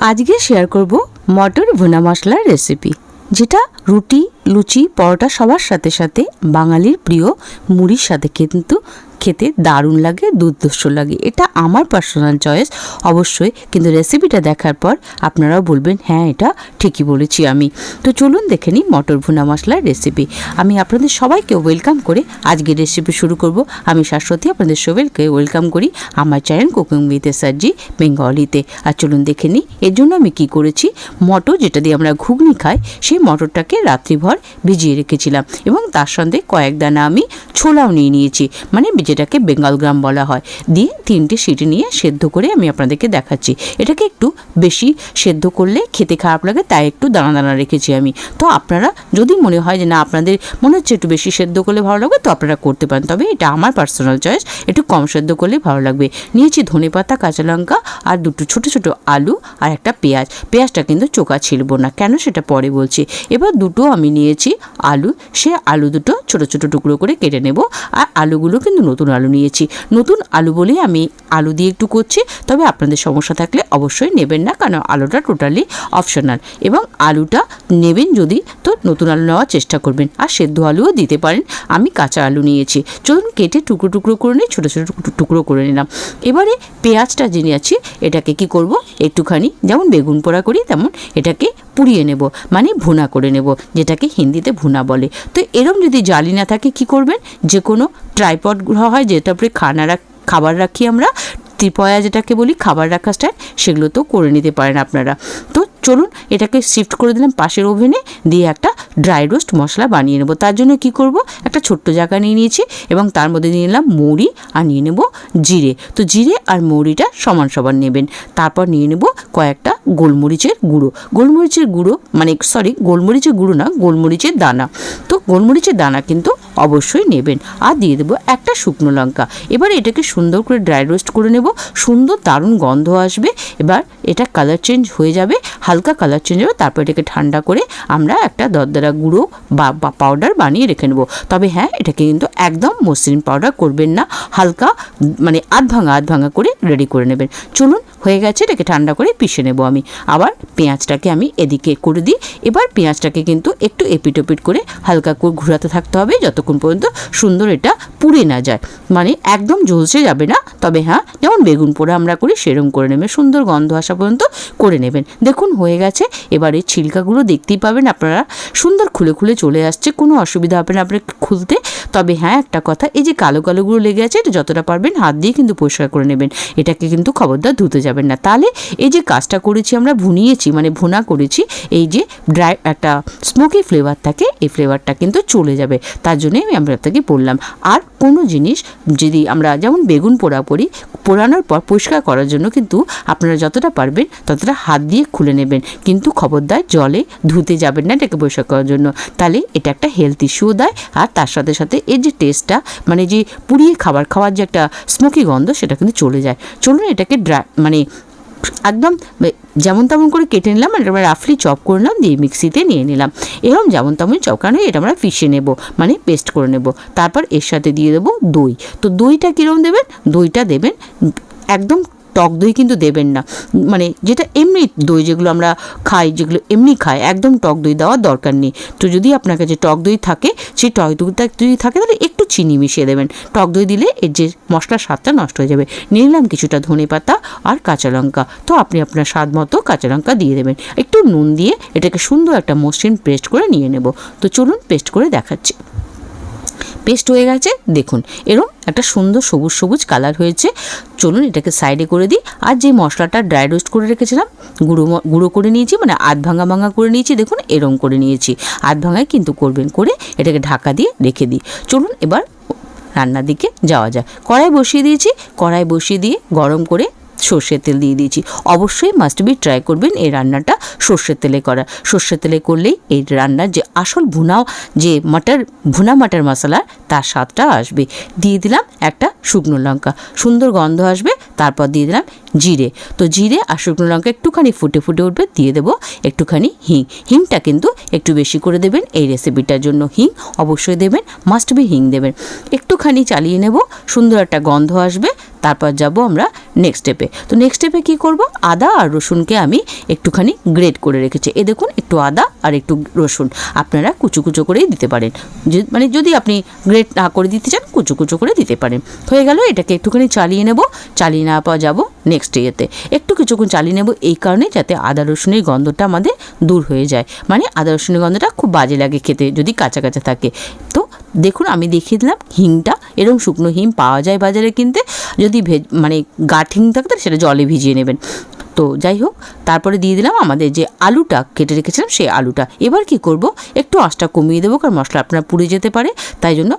আজকে শেয়ার করব মটর ভুনা মশলার রেসিপি যেটা রুটি, লুচি, পরোটা সবার সাথে সাথে বাঙালির প্রিয় মুড়ির সাথে কিন্তু খেতে দারুণ লাগে দুর্দর্শ লাগে। এটা আমার পার্সোনাল চয়েস অবশ্যই কিন্তু রেসিপিটা দেখার পর আপনারাও বলবেন হ্যাঁ এটা ঠিকই বলেছি আমি। তো চলুন দেখে নিই মটর ভুনা মশলার রেসিপি আমি আপনাদের সবাইকে ওয়েলকাম করে আজকের রেসিপি শুরু করব। আমি শাশ্বতী, আপনাদের সবাইকে ওয়েলকাম করি আমার চ্যানেল কুকিং উইথ সার্জি বেঙ্গলিতে আর চলুন দেখে নিই, এর জন্য আমি কি করেছি? মটর যেটা দিয়ে আমরা ঘুগনি খাই, সেই মটরটাকে রাত্রিভর ভিজিয়ে রেখেছিলাম এবং তার সঙ্গে কয়েক দানা আমি ছোলাও নিয়ে নিয়েছি। মানে যেটাকে বেঙ্গল গ্রাম বলা হয়। দিয়ে তিনটে সিটি নিয়ে সেদ্ধ করে আমি আপনাদেরকে দেখাচ্ছি। এটাকে একটু বেশি সেদ্ধ করলে খেতে খারাপ লাগে, তাই একটু দানা দানা রেখেছি আমি। তো আপনারা যদি মনে হয় যে না, আপনাদের মনে হচ্ছে একটু বেশি সেদ্ধ করলে ভালো লাগবে তো আপনারা করতে পারেন। তবে এটা আমার পার্সোনাল চয়েস একটু কম সেদ্ধ করলে ভালো লাগবে। নিয়েছি ধনে পাতা, কাঁচা লঙ্কা আর দুটো ছোট ছোট আলু আর একটা পেঁয়াজ। পেঁয়াজটা কিন্তু চোকা ছিলব না, কেন সেটা পরে বলছি। এবার দুটো আমি নিয়েছি আলু, সে আলু দুটো ছোট ছোট টুকরো করে কেটে নেব। আর আলুগুলো কিন্তু নতুন আলু নিয়েছি। নতুন আলু বলেই আমি আলু দিয়ে একটু করছি, তবে আপনাদের সমস্যা থাকলে অবশ্যই নেবেন না, কারণ আলুটা টোটালি অপশনাল এবং আলুটা নেবেন যদি, তো নতুন আলু নেওয়ার চেষ্টা করবেন। আর সেদ্ধ আলুও দিতে পারেন, আমি কাঁচা আলু নিয়েছি। চলুন কেটে টুকরো টুকরো করে নিই, ছোটো ছোটো টুকরো- টুকরো করে নিলাম। এবারে পেঁয়াজটা যে নিয়েছি এটাকে কি করব? একটুখানি, যেমন বেগুন পোড়া করি, তেমন এটাকে পুড়িয়ে নেব মানে ভুনা করে নেব, যেটাকে হিন্দিতে ভুনা বলে। তো এরম যদি জালি না থাকে, কি করবেন? যে কোনো ট্রাইপড হয়, যেটা উপরে খানা রাখ, খাবার রাখি আমরা, ত্রিপয়া যেটাকে বলি, খাবার রাখা স্ট্যান্ড সেগুলো তো করে নিতে পারেন আপনারা। তো চলুন এটাকে শিফট করে দিলাম পাশের ওভেনে দিয়ে একটা ড্রাই রোস্ট মশলা বানিয়ে নেব। তার জন্য কি করব? একটা ছোট্ট জায়গা নিয়ে নিয়েছি এবং তার মধ্যে নিয়ে নিলাম মৌরি আর নিয়ে নেব জিরে। তো জিরে আর মৌরিটা সমান সমান নেবেন। তারপর নিয়ে নেব কয়েকটা গোলমরিচের গুঁড়ো। গোলমরিচের গুঁড়ো মানে সরি গোলমরিচের গুঁড়ো না, গোলমরিচের দানা। তো গোলমরিচের দানা কিন্তু অবশ্যই নেবেন। আর দিয়ে দেবো একটা শুকনো লঙ্কা। এবার এটাকে সুন্দর করে ড্রাই রোস্ট করে নেব। সুন্দর দারুণ গন্ধ আসবে। এবার এটা কালার চেঞ্জ হয়ে যাবে। হালকা কালার চেঞ্জ হবে তারপর এটাকে ঠান্ডা করে আমরা একটা দরদারা গুঁড়ো বা পাউডার বানিয়ে রেখে নেব। তবে হ্যাঁ এটাকে কিন্তু একদম মসৃণ পাউডার করবেন না, হালকা মানে আধ ভাঙা আধ ভাঙা করে রেডি করে নেবেন। চলুন হয়ে গেছে, এটাকে ঠান্ডা করে পিষে নেব আমি। আবার পেঁয়াজটাকে আমি এদিকে করে দিই। এবার পেঁয়াজটাকে কিন্তু একটু এপিট ওপিট করে হালকা করে ঘোরাতে থাকতে হবে যতক্ষণ পর্যন্ত সুন্দর এটা পুড়ে না যায়। মানে একদম ঝলসে যাবে না। তবে হ্যাঁ যেমন বেগুন পোড়া আমরা করি সেরম করে নেবেন। সুন্দর গন্ধ আসা পর্যন্ত করে নেবেন। দেখুন, হয়ে গেছে। এবারে ছিলকাগুলো দেখতেই পাবেন আপনারা। সুন্দর খুলে খুলে চলে আসছে, কোনো অসুবিধা হবে না আপনার খুলতে। তবে হ্যাঁ একটা কথা, এই যে কালো কালোগুলো লেগে আছে, এটা যতটা পারবেন হাত দিয়ে কিন্তু পরিষ্কার করে নেবেন। এটাকে কিন্তু খবরদার ধুতে যাবেন না। তাহলে এই যে কাজটা করেছি আমরা, ভুনিয়েছি মানে ভুনা করেছি, এই যে ড্রাই একটা স্মোকি ফ্লেভার থাকে, এই ফ্লেভারটা কিন্তু চলে যাবে। তার জন্যই আমি আপনাদেরকে বললাম, আর কোনো জিনিস যদি আমরা, যেমন বেগুন পোড়া পড়ি পোড়ানোর পর পরিষ্কার করার জন্য কিন্তু আপনারা যতটা পারবেন ততটা হাত দিয়ে খুলে নেবেন। কিন্তু খবরদার জলে ধুতে যাবেন না এটাকে পরিষ্কার করার জন্য। তাহলে এটা একটা হেলথ ইস্যুও দেয়। আর তার সাথে সাথে এর যে টেস্টটা মানে যে পুড়িয়ে খাবার খাওয়ার যে একটা স্মোকি গন্ধ, সেটা কিন্তু চলে যায়। চলুন এটাকে ড্রাই মানে একদম যেমন তেমন করে কেটে নিলাম আর এবার রাফলি চপ করে নিলাম, দিয়ে মিক্সিতে নিয়ে নিলাম। এরকম যেমন তেমন চপ কারণ এটা আমরা পিষে নেব মানে পেস্ট করে নেব। তারপর এর সাথে দিয়ে দেবো দই। তো দইটা কীরকম দেবেন? দইটা দেবেন একদম টক দই কিন্তু দেবেন না। মানে যেটা এমনি দই যেগুলো আমরা খাই, যেগুলো এমনি খাই, একদম টক দই দেওয়ার দরকার নেই। তো যদি আপনার কাছে টক দই থাকে, সেই টক দইটা যদি থাকে তাহলে একটু চিনি মিশিয়ে দেবেন। টক দই দিলে এর যে মশলার স্বাদটা নষ্ট হয়ে যাবে। নিয়ে নিলাম কিছুটা ধনে পাতা আর কাঁচা লঙ্কা। তো আপনি আপনার স্বাদ মতো কাঁচা লঙ্কা দিয়ে দেবেন। একটু নুন দিয়ে এটাকে সুন্দর একটা মসৃণ পেস্ট করে নিয়ে নেব। তো চলুন পেস্ট করে দেখাচ্ছি। পেস্ট হয়ে গেছে। দেখুন, এরম একটা সুন্দর সবুজ সবুজ কালার হয়েছে। চলুন এটাকে সাইডে করে দিই। আর যে মশলাটা ড্রাই রোস্ট করে রেখেছিলাম, গুঁড়ো গুঁড়ো করে নিয়েছি মানে আধ ভাঙা ভাঙা করে নিয়েছি, দেখুন, এরম করে নিয়েছি। আধ ভাঙায় কিন্তু করবেন করে এটাকে ঢাকা দিয়ে রেখে দিই। চলুন এবার রান্নার দিকে যাওয়া যায় কড়াই বসিয়ে দিয়েছি। কড়াই বসিয়ে দিয়ে গরম করে সর্ষের তেল দিয়ে দিয়েছি। অবশ্যই মাস্ট বি ট্রাই করবেন এই রান্নাটা সর্ষের তেলে করা। সর্ষের তেলে করলেই এই রান্নার যে আসল ভুনা, যে মাটার, ভুনা মাটার মশলা, তার স্বাদটা আসবে। দিয়ে দিলাম একটা শুকনো লঙ্কা। সুন্দর গন্ধ আসবে, তারপর দিয়ে দিলাম জিরে। তো জিরে আর শুকনো লঙ্কা একটুখানি ফুটে ফুটে উঠবে, দিয়ে দেবো একটুখানি হিং। হিংটা কিন্তু একটু বেশি করে দেবেন এই রেসিপিটার জন্য। হিং অবশ্যই দেবেন মাস্ট বি হিং দেবেন। একটুখানি চালিয়ে নেব, সুন্দর একটা গন্ধ আসবে তারপর যাব আমরা নেক্সট স্টেপে তো নেক্সট স্টেপে কী করব? আদা আর রসুনকে আমি একটুখানি গ্রেট করে রেখেছি। এ দেখুন, একটু আদা আর একটু রসুন। আপনারা কুচো কুচো করেই দিতে পারেন। মানে যদি আপনি গ্রেট না করে দিতে চান, কুচো কুচো করে দিতে পারেন। হয়ে গেল, এটাকে একটুখানি চালিয়ে নেব। চালিয়ে নেওয়ার পর যাব নেক্সট ইয়েতে একটু কিছুক্ষণ চালিয়ে নেব এই কারণে যাতে আদা রসুনের গন্ধটা আমাদের দূর হয়ে যায়। মানে আদা রসুনের গন্ধটা খুব বাজে লাগে খেতে, যদি কাঁচা কাঁচা থাকে। তো দেখুন, আমি দেখিয়ে দিলাম, হিংটা এরকম শুকনো হিম পাওয়া যায় বাজারে কিনতে। যদি ভেজ মানে গাঠ হিং থাকে সেটা জলে ভিজিয়ে নেবেন। তো যাই হোক, তারপরে দিয়ে দিলাম আমাদের যে আলুটা, কেটে রেখেছিলাম সেই আলুটা। এবার কি করব, একটু আঁচটা কমিয়ে দেবো, কারণ মশলা আপনার পুড়ে যেতে পারে, তাই জন্য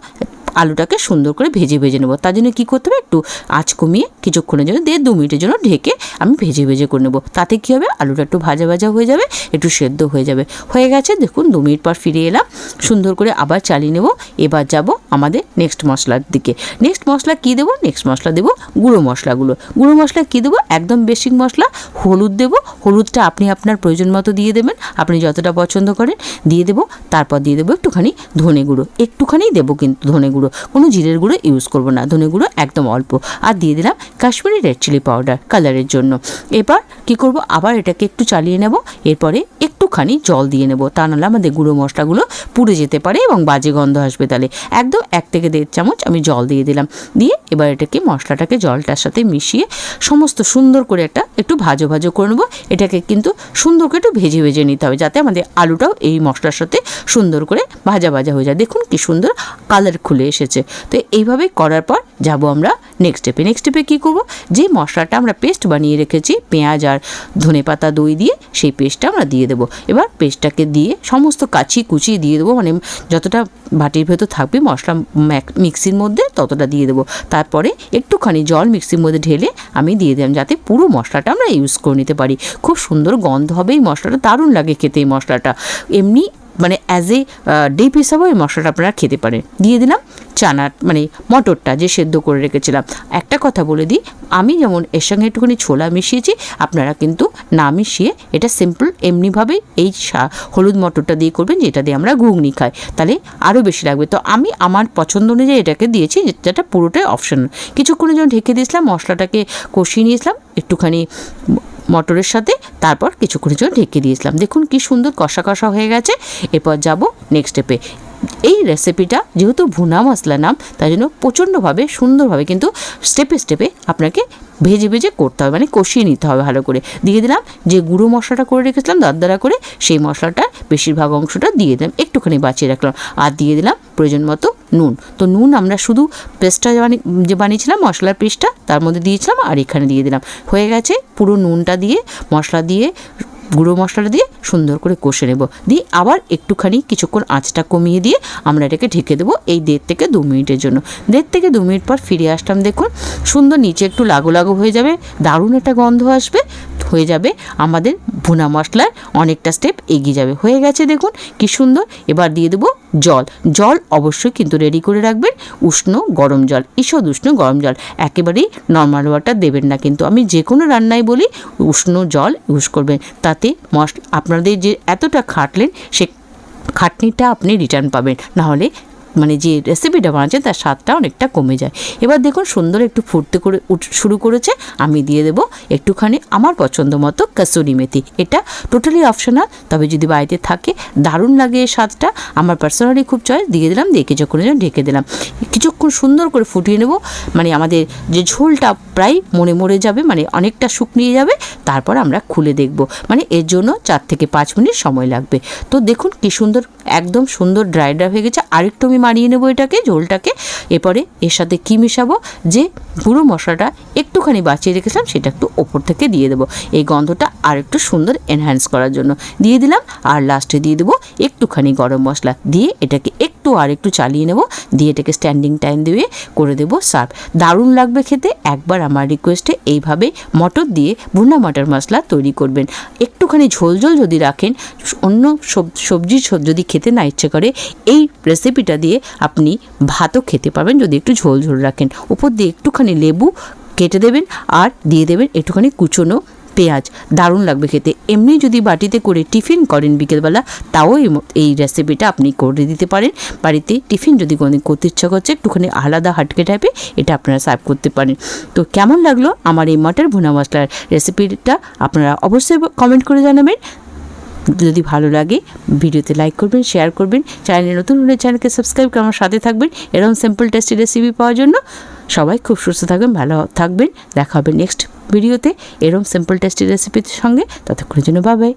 আলুটাকে সুন্দর করে ভেজে ভেজে নেব। তার জন্য কী করতে হবে? একটু আঁচ কমিয়ে কিছুক্ষণের জন্য দেড় দু মিনিটের জন্য ঢেকে আমি ভেজে ভেজে করে নেব। তাতে কী হবে? আলুটা একটু ভাজা ভাজা হয়ে যাবে, একটু সেদ্ধ হয়ে যাবে। হয়ে গেছে, দেখুন, দু মিনিট পর ফিরে এলাম। সুন্দর করে আবার চালিয়ে নেব। এবার যাব আমাদের নেক্সট মশলার দিকে। নেক্সট মশলা কী দেবো? নেক্সট মশলা দেবো গুঁড়ো মশলাগুলো। গুঁড়ো মশলা কী দেবো? একদম বেসিক মশলা। হলুদ দেবো। হলুদটা আপনি আপনার প্রয়োজন মতো দিয়ে দেবেন। আপনি যতটা পছন্দ করেন, দিয়ে দেবো। তারপর দিয়ে দেবো একটুখানি ধনে গুঁড়ো। একটুখানি দেবো কিন্তু ধনে গুঁড়ো। কোনো জিরের গুঁড়ো ইউজ করব না। ধনে গুঁড়ো একদম অল্প। আর দিয়ে দিলাম কাশ্মীরি রেড চিলি পাউডার কালারের জন্য। এবার কি করব? আবার এটাকে একটু চালিয়ে নেব। এরপরে একটুখানি জল দিয়ে নেব। তা নাহলে আমাদের গুঁড়ো মশলাগুলো পুড়ে যেতে পারে এবং বাজে গন্ধ আসবে তাহলে। একদম এক থেকে দেড় চামচ আমি জল দিয়ে দিলাম। দিয়ে এবার এটাকে মশলাটাকে জলটার সাথে মিশিয়ে সমস্ত সুন্দর করে একটা একটু ভাজো ভাজো করে নেব। এটাকে কিন্তু সুন্দর করে একটু ভেজে ভেজে নিতে হবে যাতে আমাদের আলুটাও এই মশলার সাথে সুন্দর করে ভাজা ভাজা হয়ে যায়। দেখুন কি সুন্দর কালার খুলে এসেছে। তো এইভাবে করার পর যাব আমরা নেক্সট স্টেপে নেক্সট স্টেপে কী করব? যে মশলাটা আমরা পেস্ট বানিয়ে রেখেছি, পেঁয়াজ আর ধনে পাতা দই দিয়ে সেই পেস্টটা আমরা দিয়ে দেবো। এবার পেস্টটাকে দিয়ে সমস্ত কাচি কুচিয়ে দিয়ে দেবো মানে যতটা বাটির ভেতর থাকবে মশলা মিক্সির মধ্যে ততটা দিয়ে দেবো। তারপরে একটুখানি জল মিক্সির মধ্যে ঢেলে আমি দিয়ে দিলাম, যাতে পুরো মশলাটা আমরা ইউজ করে নিতে পারি। খুব সুন্দর গন্ধ হবে এই মশলাটা, দারুণ লাগে খেতে এই মশলাটা। এমনি মানে অ্যাজ এ ডিপ হিসাবেও এই মশলাটা আপনারা খেতে পারেন। দিয়ে দিলাম চানা মানে মটরটা যে সেদ্ধ করে রেখেছিলাম। একটা কথা বলে দিই, আমি যেমন এর সঙ্গে একটুখানি ছোলা মিশিয়েছি, আপনারা কিন্তু না মিশিয়ে এটা সিম্পল এমনিভাবেই এই হলুদ মটরটা দিয়ে করবেন, যেটা দিয়ে আমরা ঘুগনি খাই। তাহলে আরও বেশি লাগবে। তো আমি আমার পছন্দ অনুযায়ী এটাকে দিয়েছি, যেটা পুরোটাই অপশন কিছুক্ষণের জন্য ঢেকে দিয়েছিলাম, মশলাটাকে কষিয়ে নিয়েছিলাম, একটুখানি মটরের সাথে তারপর কিছুক্ষণের জন্য ঢেকে দিয়েছিলাম। দেখুন কি সুন্দর কষা কষা হয়ে গেছে। এরপর যাব নেক্সট স্টেপে এই রেসিপিটা যেহেতু ভুনা মশলা নাম, তাই জন্য প্রচণ্ডভাবে, সুন্দরভাবে কিন্তু স্টেপে স্টেপে আপনাকে ভেজে ভেজে করতে হবে মানে কষিয়ে নিতে হবে ভালো করে। দিয়ে দিলাম যে গুঁড়ো মশলাটা করে রেখেছিলাম দারদারা করে, সেই মশলাটা বেশিরভাগ অংশটা দিয়ে দিলাম, একটুখানি বাঁচিয়ে রাখলাম। আর দিয়ে দিলাম প্রয়োজন মতো নুন। তো নুন আমরা শুধু পেস্টটা যে বানিয়েছিলাম, মশলার পেস্টটা তার মধ্যে দিয়েছিলাম আর এখানে দিয়ে দিলাম। হয়ে গেছে পুরো নুনটা দিয়ে, মশলা দিয়ে গুঁড়ো মশলাটা দিয়ে সুন্দর করে কষে নেব। দিয়ে আবার একটুখানি কিছুক্ষণ আঁচটা কমিয়ে দিয়ে আমরা এটাকে ঢেকে দেবো এই দেড় থেকে দু মিনিটের জন্য। দেড় থেকে দু মিনিট পর ফিরে আসলাম দেখুন, সুন্দর নিচে একটু লাগু লাগু হয়ে যাবে, দারুণ একটা গন্ধ আসবে, হয়ে যাবে আমাদের ভুনা মশলার অনেকটা স্টেপ এগিয়ে যাবে। হয়ে গেছে দেখুন কি সুন্দর। এবার দিয়ে দেবো জল। জল অবশ্যই কিন্তু রেডি করে রাখবেন। উষ্ণ গরম জল ঈষদ উষ্ণ গরম জল। একেবারেই নর্মাল ওয়াটার দেবেন না কিন্তু। আমি যে কোনো রান্নায় বলি, উষ্ণ জল ইউজ করবেন। তাতে মশ আপনাদের যে এতটা খাটলেন, সে খাটনিটা আপনি রিটার্ন পাবেন। নাহলে মানে যে রেসিপিটা বানাচ্ছেন তার স্বাদটা অনেকটা কমে যায়। এবার দেখুন, সুন্দর একটু ফুটতে করে শুরু করেছে। আমি দিয়ে দেবো একটুখানি আমার পছন্দ মতো কাসুরি মেথি। এটা টোটালি অপশনাল তবে যদি বাড়িতে থাকে, দারুণ লাগে এই স্বাদটা। আমার পার্সোনালি খুব চয়েস দিয়ে দিলাম, দিয়ে কিছুক্ষণের জন্য ঢেকে দিলাম। কিছুক্ষণ সুন্দর করে ফুটিয়ে নেব। মানে আমাদের যে ঝোলটা প্রায় মনে মরে যাবে মানে অনেকটা শুকনিয়ে যাবে, তারপর আমরা খুলে দেখব। মানে এর জন্য চার থেকে পাঁচ মিনিট সময় লাগবে। তো দেখুন, কি সুন্দর, একদম সুন্দর ড্রাই ড্রাই হয়ে গেছে। আরেকটু আমি মারিয়ে নেব এটাকে ঝোলটাকে এরপরে এর সাথে কী মেশাবো? যে গুঁড়ো মশলাটা একটুখানি বাঁচিয়ে রেখেছিলাম, সেটা একটু ওপর থেকে দিয়ে দেবো। এই গন্ধটা আর একটু সুন্দর এনহ্যান্স করার জন্য। দিয়ে দিলাম, আর লাস্টে দিয়ে দেবো একটুখানি গরম মশলা। দিয়ে এটাকে একটু আর একটু চালিয়ে নেব। দিয়ে এটাকে স্ট্যান্ডিং টাইম দিয়ে করে দেবো সার্ভ দারুণ লাগবে খেতে। একবার আমার রিকোয়েস্টে এইভাবে মটর দিয়ে ভুনা মটর মশলা তৈরি করবেন। একটুখানি ঝোল ঝোল যদি রাখেন, অন্য সব- সবজি যদি খেতে না ইচ্ছে করে, এই রেসিপিটা দিয়ে আপনি ভাতও খেতে পারবেন যদি একটু ঝোল ঝোল রাখেন। উপর দিয়ে একটুখানি লেবু কেটে দেবেন আর দিয়ে দেবেন একটুখানি কুচনো পেঁয়াজ। দারুণ লাগবে খেতে। এমনি যদি বাটিতে করে টিফিন করেন বিকেলবেলা, তাও এই রেসিপিটা আপনি করে দিতে পারেন। বাড়িতে টিফিন যদি কোনো করতে ইচ্ছা করছে, একটুখানি আলাদা হাটকে টাইপে এটা আপনারা সার্ভ করতে পারেন। তো কেমন লাগল আমার এই মটর ভুনা মশলার রেসিপিটা আপনারা অবশ্যই কমেন্ট করে জানাবেন। যদি ভালো লাগে, ভিডিওতে লাইক করবেন শেয়ার করবেন চ্যানেলে নতুন হলে চ্যানেলকে সাবস্ক্রাইব করে আমার সাথে থাকবেন। এরকম সিম্পল টেস্টি রেসিপি পাওয়ার জন্য সবাই খুব সুস্থ থাকবেন, ভালো থাকবেন। দেখা হবে নেক্সট ভিডিওতে এরকম সিম্পল টেস্টি রেসিপির সঙ্গে। ততক্ষণের জন্য বাবাই